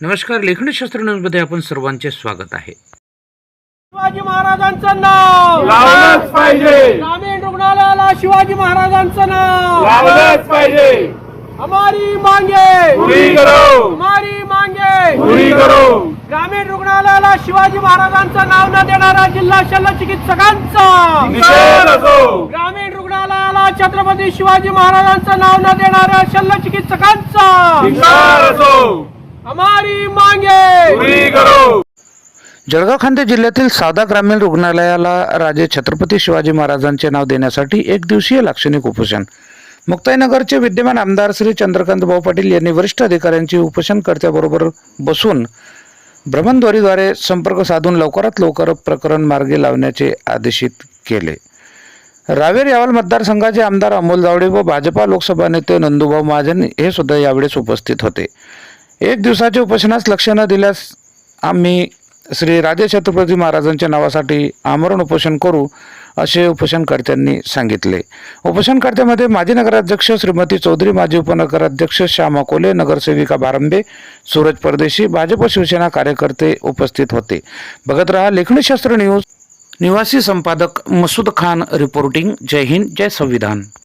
नमस्कार लेखणी शास्त्र न्यूजमध्ये आपण सर्वांचे स्वागत आहे. शिवाजी महाराजांचं नाव! लावलंच पाहिजे. ग्रामीण रुग्णालयाला शिवाजी महाराजांचं नाव! लावलंच पाहिजे. हमारी मांगे! पुरी करो. हमारी मांगे! पुरी करो. ग्रामीण रुग्णालयाला शिवाजी महाराजांचं नाव न देणारा जिल्हा शल्य चिकित्सकांचा! निषेध असो. ग्रामीण रुग्णालयाला छत्रपती शिवाजी महाराजांचं नाव न देणाऱ्या शल्य चिकित्सकांचा! असो. हमारी मांगे। पुरी करो। जळगाव खांदे जिल्ह्यातील सादा ग्रामीण रुग्णालयाला राजे छत्रपती शिवाजी महाराजांचे नाव देण्यासाठी एक दिवसीय लाक्षणिक उपोषण. मुक्ताईनगरचे विद्यमान आमदार श्री चंद्रकांत भाऊ पाटील यांनी वरिष्ठ अधिकाऱ्यांची उपोषणकर्त्याबरोबर बसून भ्रमणध्वरीद्वारे संपर्क साधून लवकरात लवकर प्रकरण मार्गी लावण्याचे आदेशित केले. रावेर यावल मतदारसंघाचे आमदार अमोल जावडे व भाजपा लोकसभा नेते नंदुभाऊ महाजन हे सुद्धा यावेळेस उपस्थित होते. एक दिवसाच्या उपोषणास लक्ष न दिल्यास आम्ही श्री राजे छत्रपती महाराजांच्या नावासाठी आमरण उपोषण करू असे उपोषणकर्त्यांनी सांगितले. उपोषणकर्त्यामध्ये माजी नगराध्यक्ष श्रीमती चौधरी माजी उपनगराध्यक्ष श्याम अकोले नगरसेविका बारंबे सूरज परदेशी भाजप शिवसेना कार्यकर्ते उपस्थित होते. बघत रहा लेखणीशास्त्र न्यूज. निवासी संपादक मसूद खान रिपोर्टिंग. जय हिंद जय संविधान.